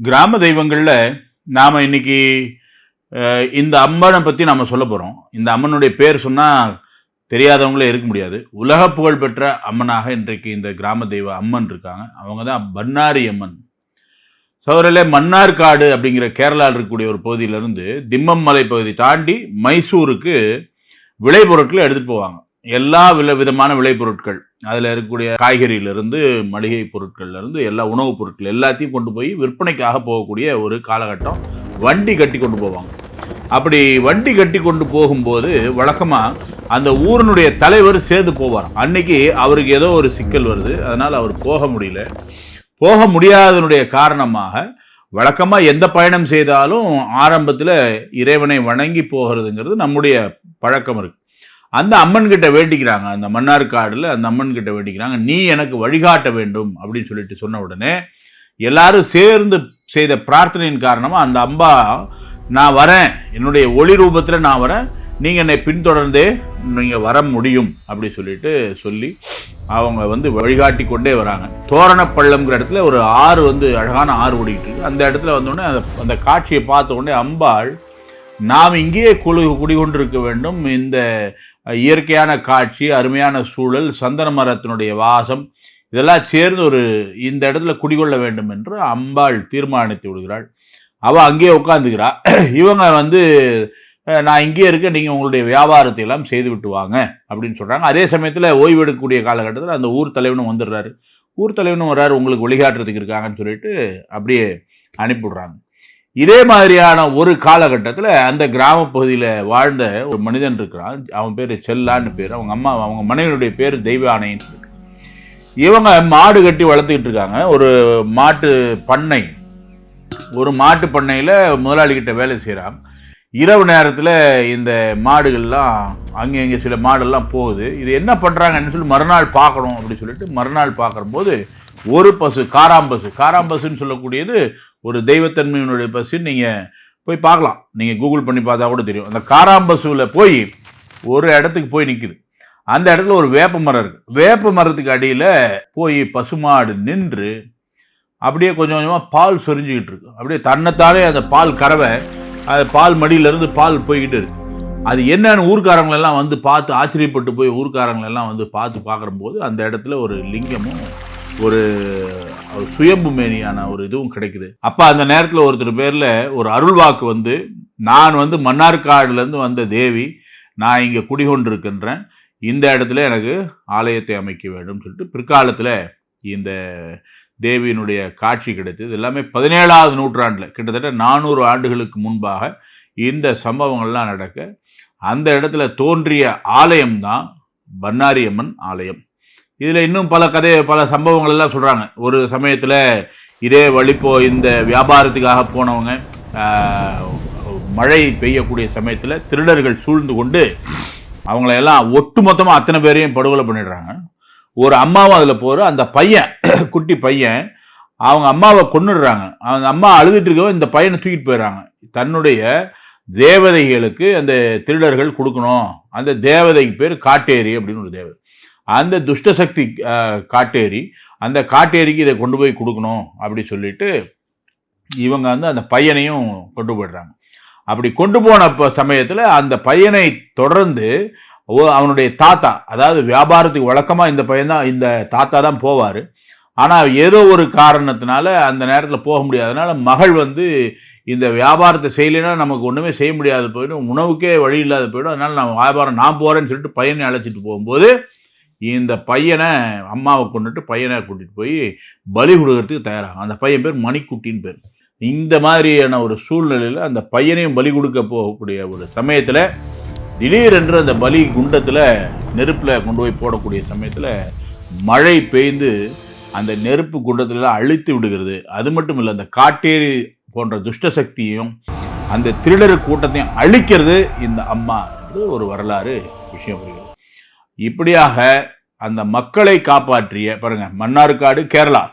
கிராம தெய்வங்களில் நாம் இன்னைக்கு இந்த அம்மனை பற்றி நாம் சொல்ல போகிறோம் இந்த அம்மனுடைய பேர் சொன்னால் தெரியாதவங்களே இருக்க முடியாது. உலக புகழ் பெற்ற அம்மனாக இன்றைக்கு இந்த கிராம தெய்வ அம்மன் இருக்காங்க. அவங்க தான் பன்னாரி அம்மன். சோதரில் மன்னார்காடு அப்படிங்கிற கேரளாவில் இருக்கக்கூடிய ஒரு பகுதியிலிருந்து திம்மம் மலை பகுதி தாண்டி மைசூருக்கு விளைபொருட்களை எடுத்துகிட்டு போவாங்க. எல்லா வில விதமான விளைபொருட்கள் அதில் இருக்கக்கூடிய காய்கறியிலிருந்து மளிகை பொருட்கள்லேருந்து எல்லா உணவுப் பொருட்கள் எல்லாத்தையும் கொண்டு போய் விற்பனைக்காக போகக்கூடிய ஒரு காலகட்டம். வண்டி கட்டி கொண்டு போவாங்க. அப்படி வண்டி கட்டி கொண்டு போகும்போது வழக்கமாக அந்த ஊரினுடைய தலைவர் சேர்ந்து போவார். அன்னைக்கு அவருக்கு ஏதோ ஒரு சிக்கல் வருது. அதனால் அவர் போக முடியல. போக முடியாதனுடைய காரணமாக வழக்கமாக எந்த பயணம் செய்தாலும் ஆரம்பத்தில் இறைவனை வணங்கி போகிறதுங்கிறது நம்முடைய பழக்கம் இருக்குது அந்த அம்மன் கிட்ட வேண்டிக்கிறாங்க. அந்த மன்னார்காடில் அந்த அம்மன் கிட்ட வேண்டிக்கிறாங்க. நீ எனக்கு வழிகாட்ட வேண்டும் அப்படின்னு சொல்லிட்டு சொன்ன உடனே எல்லாரும் சேர்ந்து செய்த பிரார்த்தனையின் காரணமாக அந்த அம்பா நான் வரேன். என்னுடைய ஒளி ரூபத்தில் நான் வரேன். நீங்கள் என்னை பின்தொடர்ந்தே நீங்கள் வர முடியும். அப்படி சொல்லிட்டு சொல்லி அவங்க வந்து வழிகாட்டி கொண்டே வராங்க. தோரணப்பள்ளம்ங்கிற இடத்துல ஒரு ஆறு வந்து அழகான ஆறு ஓடிக்கிட்டு இருக்கு. அந்த இடத்துல வந்தோடனே அந்த அந்த காட்சியை பார்த்த உடனே அம்பாள் நாம் இங்கேயே குழு குடிகொண்டிருக்க வேண்டும். இந்த இயற்கையான காட்சி அருமையான சூழல் சந்தன மரத்தினுடைய வாசம் இதெல்லாம் சேர்ந்து ஒரு இந்த இடத்துல குடிகொள்ள வேண்டும் என்று அம்பாள் தீர்மானித்து விடுகிறாள். அவள் அங்கேயே உட்காந்துக்கிறா இவங்க வந்து நான் இங்கேயே இருக்கேன் நீங்கள் உங்களுடைய வியாபாரத்தை எல்லாம் செய்து விட்டு வாங்க அப்படின்னு சொல்கிறாங்க அதே சமயத்தில் ஓய்வு எடுக்கக்கூடிய காலகட்டத்தில் அந்த ஊர் தலைவனும் வந்துடுறாரு. ஊர் தலைவனும் வர்றாரு உங்களுக்கு வழிகாட்டுறதுக்கு இருக்காங்கன்னு சொல்லிட்டு அப்படியே அனுப்பிவிடுறாங்க. இதே மாதிரியான ஒரு காலகட்டத்தில் அந்த கிராம பகுதியில் வாழ்ந்த ஒரு மனிதன் இருக்கிறான். அவன் பேர் செல்லான்னு பேர். அவங்க அம்மா அவங்க மனைவியுடைய பேர் தெய்வ ஆணைன்னு இவங்க மாடு கட்டி வளர்த்துக்கிட்டு இருக்காங்க. ஒரு மாட்டு பண்ணை. ஒரு மாட்டு பண்ணையில் முதலாளிகிட்ட வேலை செய்கிறான் இரவு நேரத்தில் இந்த மாடுகள்லாம் அங்கே இங்கே சில மாடெல்லாம் போகுது. இது என்ன பண்ணுறாங்கன்னு சொல்லி மறுநாள் பார்க்கணும் அப்படின்னு சொல்லிட்டு மறுநாள் பார்க்கும்போது ஒரு பசு காராம்பசு காராம்பசுன்னு சொல்லக்கூடியது ஒரு தெய்வத்தன்மையினுடைய பசு. நீங்கள் போய் பார்க்கலாம். நீங்கள் கூகுள் பண்ணி பார்த்தா கூட தெரியும். அந்த காராம்பசுவில் போய் ஒரு இடத்துக்கு போய் நிற்குது அந்த இடத்துல ஒரு வேப்ப மரம் இருக்குது வேப்ப மரத்துக்கு அடியில் போய் பசுமாடு நின்று அப்படியே கொஞ்சம் கொஞ்சமாக பால் சொரிஞ்சுக்கிட்டு இருக்கு. அப்படியே தன்னைத்தாலே அந்த பால் கறவை அது பால் மடியிலேருந்து பால் போய்கிட்டு இருக்கு. அது என்னன்னு ஊர்க்காரங்களெல்லாம் வந்து பார்த்து ஆச்சரியப்பட்டு போய் ஊர்க்காரங்களெல்லாம் வந்து பார்த்து பார்க்குறம்போது அந்த இடத்துல ஒரு லிங்கமும் ஒரு சுயம்புமேனியான ஒரு இதுவும் கிடைக்குது. அப்போ அந்த நேரத்தில் ஒருத்தர் பேரில் ஒரு அருள்வாக்கு வந்து நான் வந்து மன்னார்காடுலேருந்து வந்த தேவி நான் இங்கே குடிகொண்டிருக்கின்றேன் இந்த இடத்துல எனக்கு ஆலயத்தை அமைக்க வேண்டும் சொல்லிட்டு பிற்காலத்தில் இந்த தேவியினுடைய காட்சி கிடைத்தது. இது எல்லாமே பதினேழாவது நூற்றாண்டில் கிட்டத்தட்ட நானூறு ஆண்டுகளுக்கு முன்பாக இந்த சம்பவங்கள்லாம் நடக்க அந்த இடத்துல தோன்றிய ஆலயம்தான் பன்னாரியம்மன் ஆலயம். இதில் இன்னும் பல கதை பல சம்பவங்கள் எல்லாம் சொல்கிறாங்க ஒரு சமயத்தில் இதே வழிப்போ இந்த வியாபாரத்துக்காக போனவங்க மழை பெய்யக்கூடிய சமயத்தில் திருடர்கள் சூழ்ந்து கொண்டு அவங்களையெல்லாம் ஒட்டுமொத்தமாக அத்தனை பேரையும் படுகொலை பண்ணிடுறாங்க. ஒரு அம்மாவும் அதில் போகிற அந்த பையன் குட்டி பையன் அவங்க அம்மாவை கொன்னுடுறாங்க. அவங்க அம்மா அழுதுட்டு இருக்கவங்க இந்த பையனை தூக்கிட்டு போயிடுறாங்க. தன்னுடைய தேவதைகளுக்கு அந்த திருடர்கள் கொடுக்கணும். அந்த தேவதைக்கு பேர் காட்டேரி அப்படின்னு ஒரு தேவதை. அந்த துஷ்டசக்தி காட்டேரி அந்த காட்டேரிக்கு இதை கொண்டு போய் கொடுக்கணும் அப்படி சொல்லிட்டு இவங்க வந்து அந்த பையனையும் கொண்டு போயிடுறாங்க. அப்படி கொண்டு போன சமயத்தில் அந்த பையனை தொடர்ந்து ஓ- அவனுடைய தாத்தா அதாவது வியாபாரத்துக்கு வழக்கமாக இந்த பையன் தான் இந்த தாத்தா தான் போவார். ஆனால் ஏதோ ஒரு காரணத்தினால அந்த நேரத்தில் போக முடியாதனால மகள் வந்து இந்த வியாபாரத்தை செய்யலைன்னா நமக்கு ஒன்றுமே செய்ய முடியாது போயிடும் உணவுக்கே வழி இல்லாத போயிடும் அதனால் நான் வியாபாரம் நான் போகிறேன்னு சொல்லிட்டு பையனை அழைச்சிட்டு போகும்போது இந்த பையனை அம்மாவை கொண்டுட்டு பையனை கூட்டிகிட்டு போய் பலி கொடுக்கறதுக்கு தயாராகும். அந்த பையன் பேர் மணிக்குட்டின்னு பேர். இந்த மாதிரியான ஒரு சூழ்நிலையில் அந்த பையனையும் பலி கொடுக்க போகக்கூடிய ஒரு சமயத்தில் திடீரென்று அந்த பலி குண்டத்தில் நெருப்பில் கொண்டு போய் போடக்கூடிய சமயத்தில் மழை பெய்ந்து அந்த நெருப்பு குண்டத்திலலாம் அழித்து விடுகிறது. அது மட்டும் இல்லை அந்த காட்டேரி போன்ற துஷ்ட சக்தியையும் அந்த திருடர் கூட்டத்தையும் அழிக்கிறது இந்த அம்மா என்று ஒரு வரலாறு விஷயம் புரிகிறது. இப்படியாக அந்த மக்களை காப்பாற்றிய பாருங்கள் மன்னார்காடு கேரளா.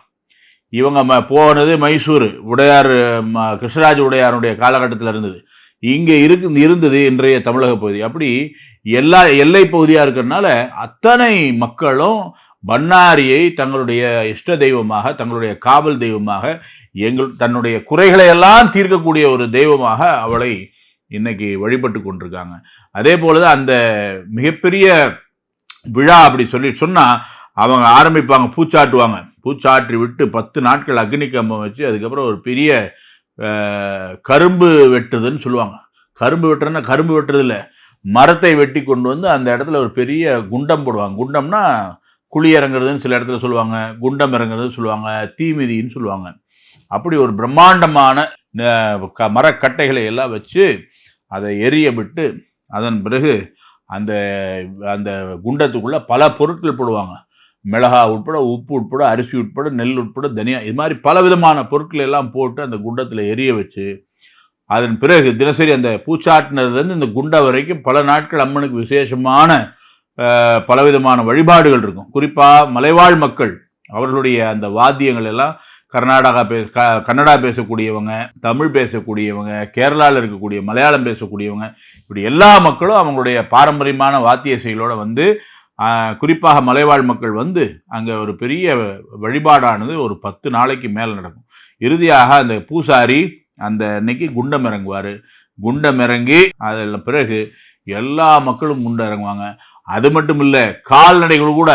இவங்க ம- போனது மைசூர் உடையார் ம- கிருஷ்ணராஜ உடையாருடைய காலகட்டத்தில் இருந்தது. இங்கே இருக்கு இருந்தது இன்றைய தமிழக பகுதி. அப்படி எல்லா எல்லை பகுதியாக இருக்கிறதுனால அத்தனை மக்களும் பண்ணாரியை தங்களுடைய இஷ்ட தெய்வமாக தங்களுடைய காவல் தெய்வமாக எங்கள் தன்னுடைய குறைகளை எல்லாம் தீர்க்கக்கூடிய ஒரு தெய்வமாக அவளை இன்னைக்கு வழிபட்டு கொண்டிருக்காங்க. அதே போலதான் அந்த மிகப்பெரிய விழா அப்படி சொல்லி சொன்னால் அவங்க ஆரம்பிப்பாங்க பூச்சாட்டுவாங்க. பூச்சாற்றி விட்டு பத்து நாட்கள் அக்னி கம்பம் வச்சு அதுக்கப்புறம் ஒரு பெரிய கரும்பு வெட்டுதுன்னு சொல்லுவாங்க. கரும்பு வெட்டுறதுன்னா கரும்பு வெட்டுறது இல்லை மரத்தை வெட்டி கொண்டு வந்து அந்த இடத்துல ஒரு பெரிய குண்டம் போடுவாங்க. குண்டம்னா குழி இறங்குறதுன்னு சில இடத்துல சொல்லுவாங்க. குண்டம் இறங்குறதுன்னு சொல்லுவாங்க. தீமிதின்னு சொல்லுவாங்க. அப்படி ஒரு பிரம்மாண்டமான க- மரக்கட்டைகளை எல்லாம் வச்சு அதை எரிய விட்டு அதன் பிறகு அந்த அந்த குண்டத்துக்குள்ளே பல பொருட்கள் போடுவாங்க. மிளகா உட்பட உப்பு உட்பட அரிசி உட்பட நெல் உட்பட தனியா இது மாதிரி பல விதமான பொருட்களை எல்லாம் போட்டு அந்த குண்டத்தில் எரிய வச்சு அதன் பிறகு தினசரி அந்த பூச்சாட்டினதுலேருந்து இந்த குண்டை வரைக்கும் பல நாட்கள் அம்மனுக்கு விசேஷமான பலவிதமான வழிபாடுகள் இருக்கும். குறிப்பாக மலைவாழ் மக்கள் அவர்களுடைய அந்த வாத்தியங்கள் எல்லாம் கர்நாடகா பே க கன்னடா பேசக்கூடியவங்க தமிழ் பேசக்கூடியவங்க கேரளாவில் இருக்கக்கூடிய மலையாளம் பேசக்கூடியவங்க இப்படி எல்லா மக்களும் அவங்களுடைய பாரம்பரியமான வாத்திய செயலோடு வந்து குறிப்பாக மலைவாழ் மக்கள் வந்து அங்கே ஒரு பெரிய வழிபாடானது ஒரு பத்து நாளைக்கு மேலே நடக்கும். இறுதியாக அந்த பூசாரி அந்த அன்னைக்கு குண்டம் இறங்குவார். குண்டம் இறங்கி அதில் பிறகு எல்லா மக்களும் குண்டம் இறங்குவாங்க. அது மட்டும் இல்லை கால்நடைகள் கூட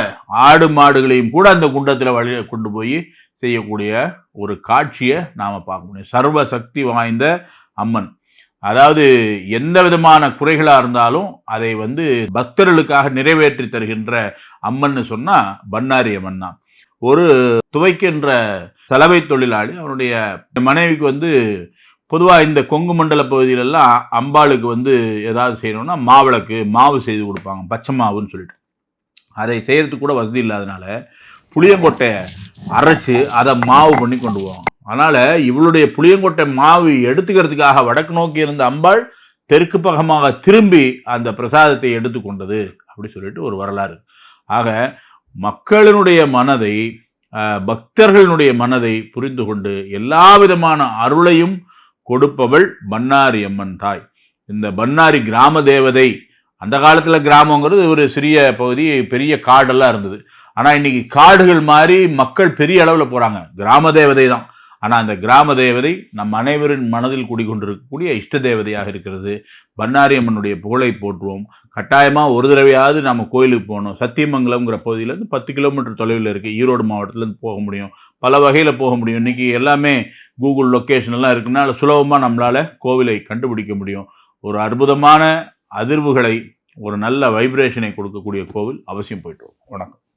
ஆடு மாடுகளையும் கூட அந்த குண்டத்தில் வழி கொண்டு போய் செய்யக்கூடிய ஒரு காட்சியை நாம் பார்க்க முடியும். சர்வ சக்தி வாய்ந்த அம்மன். அதாவது எந்த விதமான குறைகளாக இருந்தாலும் அதை வந்து பக்தர்களுக்காக நிறைவேற்றி தருகின்ற அம்மன்னு சொன்னால் பன்னாரி அம்மன் தான். ஒரு துவைக்கின்ற சலவை தொழிலாளி அவனுடைய மனைவிக்கு வந்து பொதுவாக இந்த கொங்கு மண்டல பகுதியிலெல்லாம் அம்பாளுக்கு வந்து ஏதாவது செய்யணும்னா மாவிளக்கு மாவு செய்து கொடுப்பாங்க. பச்சை மாவுன்னு சொல்லிட்டு. அதை செய்கிறதுக்கு கூட வசதி இல்லாதனால புளியங்கொட்டையை அரைச்சி அதை மாவு பண்ணி கொண்டு போவாங்க அதனால இவளுடைய புளியங்கொட்டை மாவு எடுத்துக்கிறதுக்காக வடக்கு நோக்கி இருந்த அம்பாள் தெற்கு பக்கமாக திரும்பி அந்த பிரசாதத்தை எடுத்துக்கொண்டது அப்படி சொல்லிட்டு ஒரு வரலாறு. ஆக மக்களினுடைய மனதை பக்தர்களினுடைய மனதை புரிந்து கொண்டு எல்லா விதமான அருளையும் கொடுப்பவள் பண்ணாரி அம்மன் தாய். இந்த பண்ணாரி கிராம தேவதை அந்த காலத்தில் கிராமங்கிறது ஒரு சிறிய பகுதி பெரிய காடெல்லாம் இருந்தது. ஆனால் இன்னைக்கு காடுகள் மாதிரி மக்கள் பெரிய அளவில் போகிறாங்க கிராம தேவதை தான். ஆனால் அந்த கிராம தேவதை நம் அனைவரின் மனதில் குடிகொண்டிருக்கக்கூடிய இஷ்ட தேவதையாக இருக்கிறது. பண்ணாரி அம்மனுடைய புகழை போற்றுவோம். கட்டாயமாக ஒரு தடவையாவது நம்ம கோயிலுக்கு போகணும். சத்தியமங்கலம்ங்கிற பகுதியிலேருந்து பத்து கிலோமீட்டர் தொலைவில் இருக்குது ஈரோடு மாவட்டத்துலேருந்து போக முடியும். பல வகையில் போக முடியும். இன்றைக்கி எல்லாமே கூகுள் லொக்கேஷன் எல்லாம் இருக்குனால சுலபமாக நம்மளால் கோவிலை கண்டுபிடிக்க முடியும். ஒரு அற்புதமான அதிர்வுகளை ஒரு நல்ல வைப்ரேஷனை கொடுக்கக்கூடிய கோவில் அவசியம் போயிட்டு வரும். வணக்கம்.